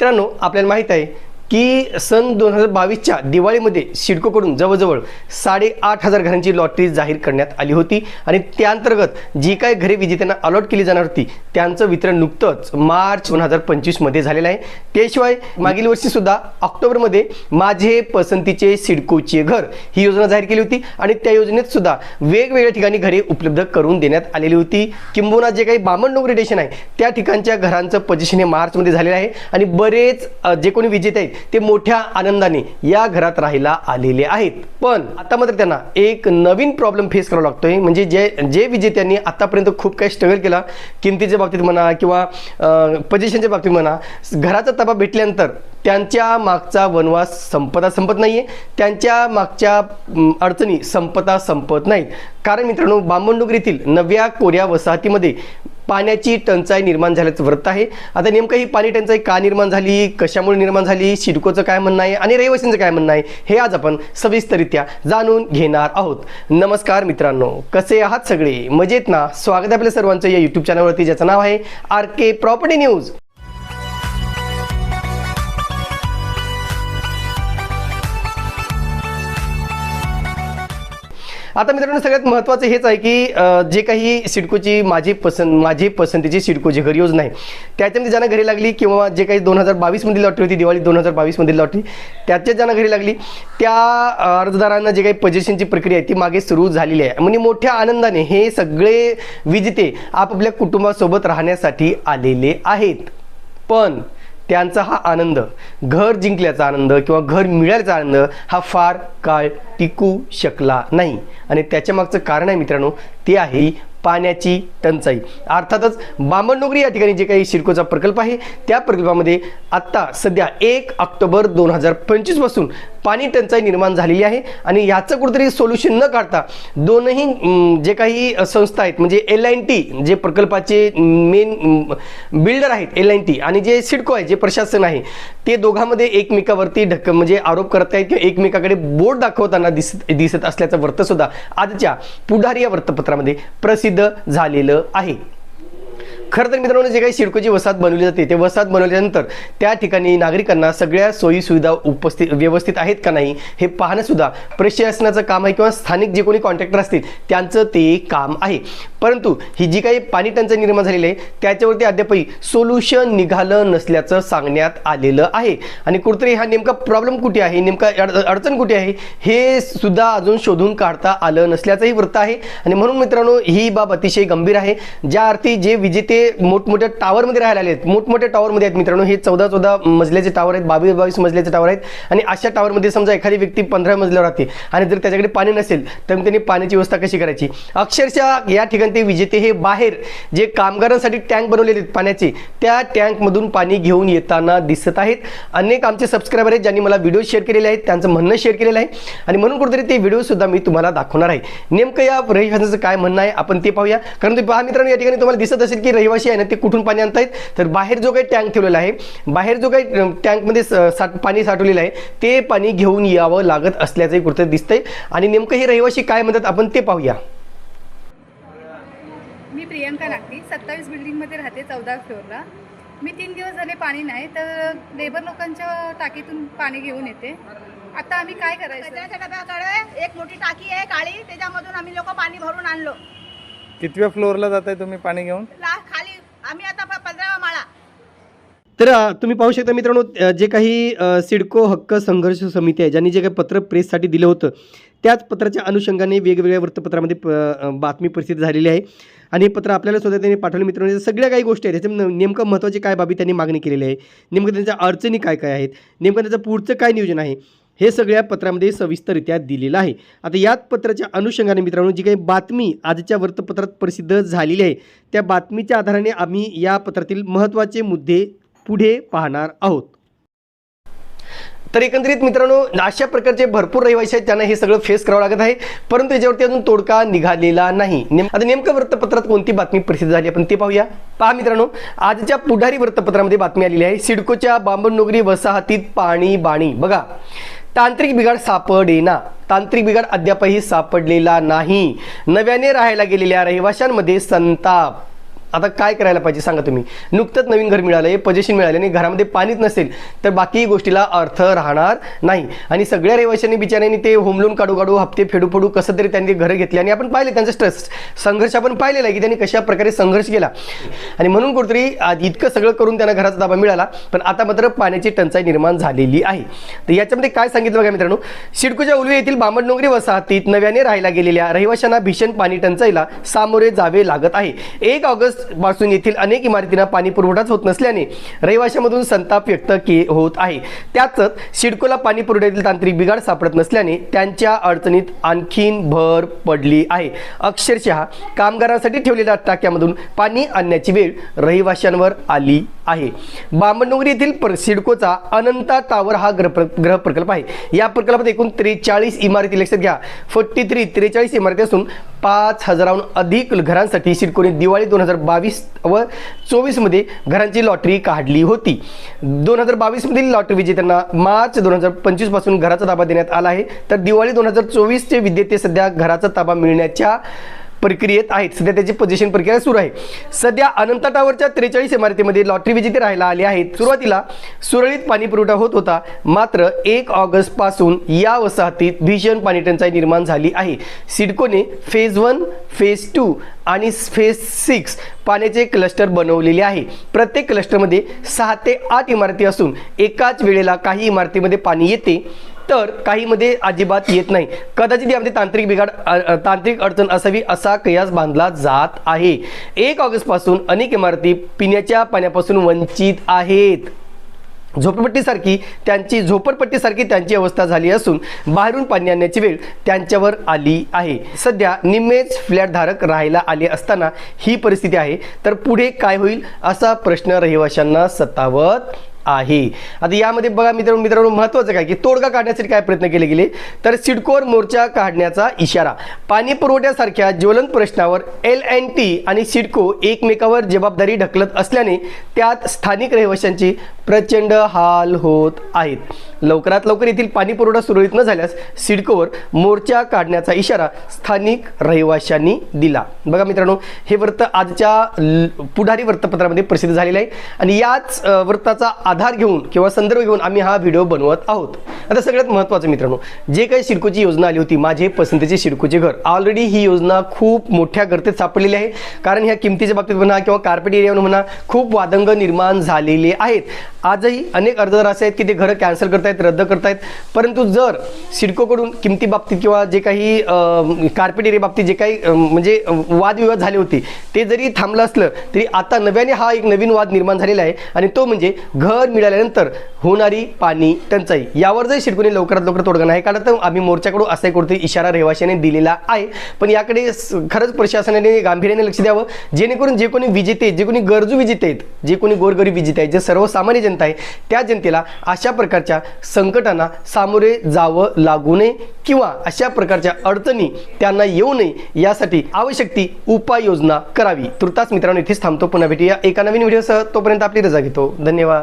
मित्रांनो आपल्याला माहीत आहे की सन दोन हजार बावीसच्या दिवाळीमध्ये सिडकोकडून जवळजवळ साडेआठ हजार घरांची लॉटरी जाहीर करण्यात आली होती. आणि त्याअंतर्गत जी काय घरे विजेत्यांना अलॉट केली जाणार होती त्यांचं वितरण नुकतंच मार्च दोन हजार पंचवीसमध्ये झालेलं आहे. त्याशिवाय मागील वर्षीसुद्धा ऑक्टोबरमध्ये माझे पसंतीचे सिडकोचे घर ही योजना जाहीर केली होती. आणि त्या योजनेत सुद्धा वेगवेगळ्या ठिकाणी घरे उपलब्ध करून देण्यात आलेली होती. किंबहुना जे काही बामण डोंगरी स्टेशन आहे त्या ठिकाणच्या घरांचं पोझिशन हे मार्चमध्ये झालेलं आहे. आणि बरेच जे कोणी विजेते आहेत ते मोठ्या आनंदाने या घरात राहायला आलेले आहेत. पण आता मात्र त्यांना एक नवीन प्रॉब्लेम फेस करावा लागतोय. म्हणजे जे जे विजेत्यांनी आतापर्यंत खूप काही स्ट्रगल केला किमतीच्या बाबतीत म्हणा किंवा पोझिशनच्या बाबतीत म्हणा घराचा तबा भेटल्यानंतर त्यांच्या मागचा वनवास संपता संपत नाही आहे त्यांच्या मागच्या अडचणी संपता संपत नाहीत. कारण मित्रांनो बांबंडुगरीतील नव्या कोऱ्या वसाहतीमध्ये पाण्याची टंचाई निर्माण झाल्याचं व्रत आहे. आता नेमकं ही पाणी टंचाई का निर्माण झाली? कशामुळे निर्माण झाली? सिडकोचं काय म्हणणं आहे? आणि रहिवासींचं काय म्हणणं आहे? हे आज आपण सविस्तरित्या जाणून घेणार आहोत. नमस्कार मित्रांनो कसे आहात सगळे? मजेत ना? स्वागत आहे आपल्या सर्वांचं या युट्यूब चॅनलवरती ज्याचं नाव आहे आर के प्रॉपर्टी न्यूज. आता मित्रांनो सगळ्यात महत्त्वाचं हेच आहे की जे काही सिडकोची माझी पसंत माझी पसंतीची सिडकोची घरी योजना आहे त्याच्यामध्ये ज्यांना घरी लागली किंवा जे काही दोन हजार बावीसमधील लॉटरी होती दिवाळी दोन हजार बावीसमधील लॉटरी त्याच्या ज्यांना घरी लागली त्या अर्जदारांना जे काही पजेशनची प्रक्रिया आहे ती मागे सुरू झालेली आहे. म्हणजे मोठ्या आनंदाने हे सगळे विजेते आपापल्या कुटुंबासोबत राहण्यासाठी आलेले आहेत. पण त्यांचा हा आनंद घर जिंकल्याचा आनंद किंवा घर मिळाल्याचा आनंद हा फार काळ टिकू शकला नाही. आणि त्याच्या मागचं कारण आहे मित्रांनो ते आहे पाण्याची टंचाई. अर्थातच बांबनडोगरी या ठिकाणी जे काही शिरकोचा प्रकल्प आहे त्या प्रकल्पामध्ये आत्ता सध्या एक ऑक्टोबर दोन हजार पंचवीसपासून पाणी टंचाई निर्माण झालेली आहे आणि याचं कुठेतरी सोल्युशन न काढता दोनही जे काही संस्था आहेत म्हणजे एल आय टी जे प्रकल्पाचे मेन बिल्डर आहेत एल आय टी आणि जे सिडको आहे जे प्रशासन आहे ते दोघांमध्ये एकमेकावरती ढक्क म्हणजे आरोप करत आहेत किंवा एकमेकाकडे बोट दाखवताना दिसत दिसत असल्याचं वृत्तसुद्धा आजच्या पुढारी या वृत्तपत्रामध्ये प्रसिद्ध झालेलं आहे. खरं तर मित्रांनो जे काही सिडकोची वसाहत बनवली जाते ते वसाहत बनवल्यानंतर त्या ठिकाणी नागरिकांना सगळ्या सोयी सुविधा उपस्थित व्यवस्थित आहेत का नाही हे पाहणंसुद्धा प्रशासनाचं काम आहे किंवा स्थानिक जे कोणी कॉन्ट्रॅक्टर असतील त्यांचं ते काम आहे. परंतु ही जी काही पाणी टंचाई निर्माण झालेली आहे त्याच्यावरती अद्यापही सोल्युशन निघालं नसल्याचं सांगण्यात आलेलं आहे. आणि कुठतरी हा नेमका प्रॉब्लेम कुठे आहे नेमका अड- अडचण कुठे आहे हे सुद्धा अजून शोधून काढता आलं नसल्याचंही वृत्त आहे. आणि म्हणून मित्रांनो ही बाब अतिशय गंभीर आहे. ज्या अर्थी जे विजेते मोठमोठ्या टावरमध्ये राहायला आले आहेत मोठमोठ्या टॉवरमध्ये आहेत मित्रांनो. हे चौदा चौदा मजल्याचे टावर आहेत बावीस बावीस मजल्याचे टावर आहेत. आणि अशा टावरमध्ये समजा एखादी व्यक्ती पंधरा मजल्यावर राहते आणि जर त्याच्याकडे पाणी नसेल तर त्यांनी पाण्याची व्यवस्था कशी करायची? अक्षरशः या ठिकाणी ते विजेते हे बाहेर जे कामगारांसाठी टँक बनवलेले आहेत पाण्याचे त्या टँकमधून पाणी घेऊन येताना दिसत आहेत. अनेक आमचे सबस्क्रायबर आहेत ज्यांनी मला व्हिडिओ शेअर केलेले आहेत त्यांचं म्हणणं शेअर केलेलं आहे. आणि म्हणून कुठेतरी ते व्हिडिओ सुद्धा मी तुम्हाला दाखवणार आहे. नेमकं या रहिवाशांचं काय म्हणणं आहे आपण ते पाहूया. कारण ते पहा मित्रांनो या ठिकाणी तुम्हाला दिसत असेल की रहिवासी आहे ना ते कुठून पाणी आणतायत? तर बाहेर जो काही टँक ठेवलेला आहे बाहेर जो काही टँकमध्ये साठ पाणी साठवलेलं आहे ते पाणी घेऊन यावं लागत असल्याचंही कुठेतरी दिसतंय. आणि नेमकं हे रहिवासी काय म्हणतात आपण ते पाहूया. मी प्रियंका नागती सत्तावीस बिल्डिंगमध्ये राहते चौदा फ्लोअरला मी तीन दिवस झाले पाणी नाही तर लेबर लोकांच्या टाकीतून पाणी घेऊन येते. आता आम्ही काय करायचं? एक मोठी टाकी आहे काळी त्याच्यामधून आम्ही लोक पाणी भरून आणलो. कितव्या फ्लोअरला जाताय तुम्ही पाणी घेऊन? ला खाली आम्ही आता प- पंधरावा माळा तर तुम्ही पाहू शकता मित्रांनो जे काही सिडको हक्क संघर्ष समिती आहे ज्यांनी जे काही पत्र प्रेससाठी दिलं होतं त्याच पत्राच्या अनुषंगाने वेगवेगळ्या वृत्तपत्रामध्ये प बातमी प्रसिद्ध झालेली आहे. आणि हे पत्र आपल्याला सुद्धा त्यांनी पाठवलं. मित्रांनो सगळ्या काही गोष्टी आहेत त्याच्या नेमकं महत्त्वाची काय बाबी त्यांनी मागणी केलेली आहे? नेमकं त्यांच्या अडचणी काय काय आहेत? नेमकं त्याचं पुढचं काय नियोजन आहे? हे सगळ्या पत्रामध्ये सविस्तररित्या दिलेलं आहे. आता याच पत्राच्या अनुषंगाने मित्रांनो जी काही बातमी आजच्या वृत्तपत्रात प्रसिद्ध झालेली आहे त्या बातमीच्या आधाराने आम्ही या पत्रातील महत्त्वाचे मुद्दे पुढे पाहणार आहोत. तर एकंदरीत मित्रांनो अशा प्रकारचे भरपूर रहिवासी आहेत त्यांना हे सगळं फेस करावं लागत आहे. परंतु याच्यावरती अजून तोडका निघालेला नाही. नेम आता नेमकं वृत्तपत्रात कोणती बातमी प्रसिद्ध झाली आपण ते पाहूया. पहा मित्रांनो आजच्या पुढारी वृत्तपत्रामध्ये बातमी आलेली आहे. सिडकोच्या बांबनोगरी वसाहतीत पाणी बाणी. बघा तांत्रिक बिघाड सापडेना. तांत्रिक बिघाड अद्यापही सापडलेला नाही. नव्याने राहायला गेलेल्या रहिवाशांमध्ये संताप. आता काय करायला पाहिजे सांगा तुम्ही. नुकतंच नवीन घर मिळालं आहे पजेशन मिळाले आणि घरामध्ये पाणीच नसेल तर बाकी गोष्टीला अर्थ राहणार नाही. आणि सगळ्या रहिवाशांनी बिचाऱ्यांनी ते होम लोन काढू काढू हप्ते फेडू फेडू कसं तरी त्यांनी घरं घेतली. आणि आपण पाहिले त्यांचा स्ट्रेस संघर्ष आपण पाहिलेला आहे की त्यांनी कशा प्रकारे संघर्ष केला. आणि म्हणून कुठेतरी आज इतकं सगळं करून त्यांना घराचा ताबा मिळाला पण आता मात्र पाण्याची टंचाई निर्माण झालेली आहे. तर याच्यामध्ये काय सांगितलं बघा मित्रांनो शिडकोच्या उलवे येथील बामणडोंगरी वसाहतीत नव्याने राहायला गेलेल्या रहिवाशांना भीषण पाणी टंचाईला सामोरे जावे लागत आहे. एक ऑगस्ट पासून येथील अनेक इमारतींना पाणी पुरवठाच होत नसल्याने रहिवाशांमधून संताप व्यक्त के होत आहे. त्यातच सिडकोला पाणी पुरवठ्यातील तांत्रिक बिघाड सापडत नसल्याने त्यांच्या अडचणीत आणखीन भर पडली आहे. अक्षरशः कामगारांसाठी ठेवलेल्या टाक्यामधून पाणी आणण्याची वेळ रहिवाशांवर आली आहे. बामणडोंगरी येथील पर- सिडकोचा अनंता टावर हा ग्रह ग्रह प्रकल्प आहे. या प्रकल्पात एकूण त्रेचाळीस इमारती लक्षात घ्या फोर्टी थ्री त्रेचाळीस इमारती असून पाच हजाराहून अधिक घरांसाठी सिडकोने दिवाळी दोन हजार बावीस व चोवीसमध्ये घरांची लॉटरी काढली होती. दोन हजार बावीसमधील लॉटरी विजेत्यांना मार्च दोन हजार पंचवीसपासून घराचा ताबा देण्यात आला आहे. तर दिवाळी दोन हजार चोवीसचे विजेते सध्या घराचा ताबा मिळण्याच्या प्रक्रियेत आहेत. सध्या त्याची पोझिशन प्रक्रिया सुरू आहे. सध्या अनंत टावरच्या त्रेचाळीस इमारतीमध्ये लॉटरी विजेते राहायला आले आहेत. सुरुवातीला सुरळीत पाणी पुरवठा होत होता. मात्र एक ऑगस्टपासून या वसाहतीत भीषण पाणी टंचाई निर्माण झाली आहे. सिडकोने फेज वन फेज टू आणि फेज सिक्स पाण्याचे क्लस्टर बनवलेले आहे. प्रत्येक क्लस्टरमध्ये सहा ते आठ इमारती असून एकाच वेळेला काही इमारतीमध्ये पाणी येते. तर काहीमध्ये अजिबात येत नाही. कदाचित यामध्ये तांत्रिक बिघाड तांत्रिक अडचण असावी असा कयास बांधला जात आहे. एक ऑगस्टपासून अनेक इमारती पिण्याच्या पाण्यापासून वंचित आहेत. झोपडपट्टीसारखी त्यांची झोपडपट्टीसारखी त्यांची अवस्था झाली असून बाहेरून पाणी आणण्याची वेळ त्यांच्यावर आली आहे. सध्या निम्मेच फ्लॅटधारक राहायला आले असताना ही परिस्थिती आहे. तर पुढे काय होईल असा प्रश्न रहिवाशांना सतावत आहे. आता यामध्ये बघा मित्रांनो मित्रांनो महत्त्वाचं काय की तोडगा काढण्यासाठी काय प्रयत्न केले गेले? तर सिडकोर मोर्चा काढण्याचा इशारा. पाणी पुरवठ्यासारख्या ज्वलंत प्रश्नावर एल अँड टी आणि सिडको एकमेकावर जबाबदारी ढकलत असल्याने त्यात स्थानिक रहिवाशांची प्रचंड हाल होत आहेत. लवकरात लवकर येथील पाणी पुरवठा सुरळीत न झाल्यास सिडकोवर मोर्चा काढण्याचा इशारा स्थानिक रहिवाशांनी दिला. बघा मित्रांनो हे वृत्त आजच्या ल- पुढारी वृत्तपत्रामध्ये प्रसिद्ध झालेलं आहे आणि याच वृत्ताचा आधार घेऊन किंवा संदर्भ घेऊन आम्ही हा व्हिडिओ बनवत आहोत. आता सगळ्यात महत्त्वाचं मित्रांनो जे काही सिडकोची योजना आली होती माझे पसंतीचे सिडकोचे घर ऑलरेडी ही योजना खूप मोठ्या गर्तेत सापडलेली आहे. कारण ह्या किमतीच्या बाबतीत म्हणा किंवा कार्पेट एरियावर म्हणा खूप वादंग निर्माण झालेले आहेत. आजही अनेक अर्जदार असे आहेत की ते घरं कॅन्सल करतायत रद्द करतायत. परंतु जर सिडकोकडून किमती बाबतीत किंवा जे काही कार्पेट एरिया बाबतीत जे काही म्हणजे वादविवाद झाले होते ते जरी थांबलं असलं तरी आता नव्याने हा एक नवीन वाद निर्माण झालेला आहे आणि तो म्हणजे घर मिळाल्यानंतर होणारी पाणी टंचाई. यावर जर सिडकोने लवकरात लवकर तोडगा नाही काढत तर आम्ही मोर्चाकडून असा एक कुठेतरी इशारा रहिवाशाने दिलेला आहे. पण याकडे खरंच प्रशासनाने गांभीर्याने लक्ष द्यावं. जेणेकरून जे कोणी विजेते आहेत, जे कोणी गरजू विजेते आहेत जे कोणी गोरगरीब विजेते आहेत जे सर्वसामान्य जनता आहे. त्या जनतेला अशा प्रकारच्या संकटांना सामोरे जावं लागू नये किंवा अशा प्रकारच्या अडचणी त्यांना येऊ नये यासाठी आवश्यक ती उपाययोजना करावी. तुर्तास मित्रांनो इथेच थांबतो. पुन्हा भेटूया एका नवीन व्हिडिओसह. तोपर्यंत आपली रजा घेतो. धन्यवाद.